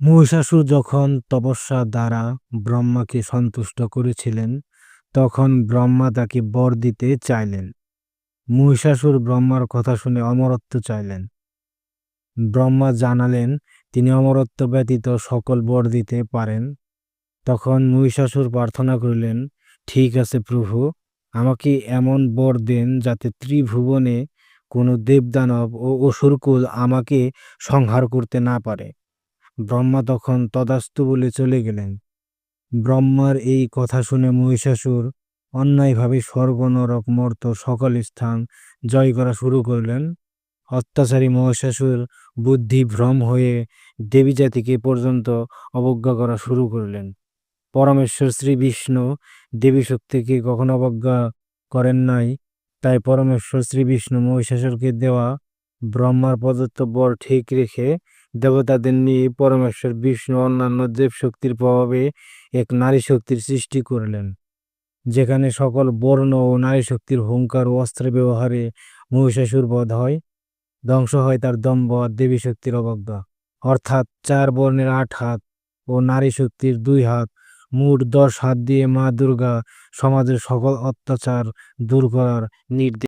মহিষাসুর যখন তপস্যা দ্বারা ব্রহ্মাকে সন্তুষ্ট করেছিলেন, তখন ব্রহ্মা তাকে বর দিতে চাইলেন। মহিষাসুর ব্রহ্মার কথা শুনে অমরত্ব চাইলেন। ব্রহ্মা জানালেন, তিনি অমরত্ব ব্যতীত সকল বর দিতে পারেন। তখন মহিষাসুর প্রার্থনা করিলেন, ঠিক আছে প্রভু, আমাকে এমন বর দেন যাতে ত্রিভুবনে কোনো দেবদানব ও অসুরকুল আমাকে সংহার করতে না পারে। ব্রহ্মা তখন তদাস্তু বলে চলে গেলেন। ব্রহ্মার এই কথা শুনে মহিষাসুর অন্যায়ভাবে স্বর্গ নরক মর্ত সকল স্থান জয় করা শুরু করলেন। অত্যাচারী মহিষাসুর বুদ্ধি ভ্রম হয়ে দেবী জাতিকে পর্যন্ত অবজ্ঞা করা শুরু করলেন। পরমেশ্বর শ্রী বিষ্ণু দেবী শক্তিকে কখনো অবজ্ঞা করেন নাই, তাই পরমেশ্বর শ্রী বিষ্ণু মহিষাসুরকে দেওয়া ব্রহ্মার প্রদত্ত বর ঠিক রেখে দেবতাদের নিয়ে পরমেশ্বর, বিষ্ণু, অন্যান্য দেব শক্তির প্রভাবে এক নারী শক্তির সৃষ্টি করলেন, যেখানে সকল বর্ণ ও নারী শক্তির হুঙ্কার ও অস্ত্র ব্যবহারে মহিষাসুর বধ হয়, ধ্বংস হয় তার দম্ভ আর দেবী শক্তির অবজ্ঞা। অর্থাৎ চার বর্ণের আট হাত ও নারী শক্তির দুই হাত, মোট দশ হাত দিয়ে মা দুর্গা সমাজের সকল অত্যাচার দূর করার নির্দেশ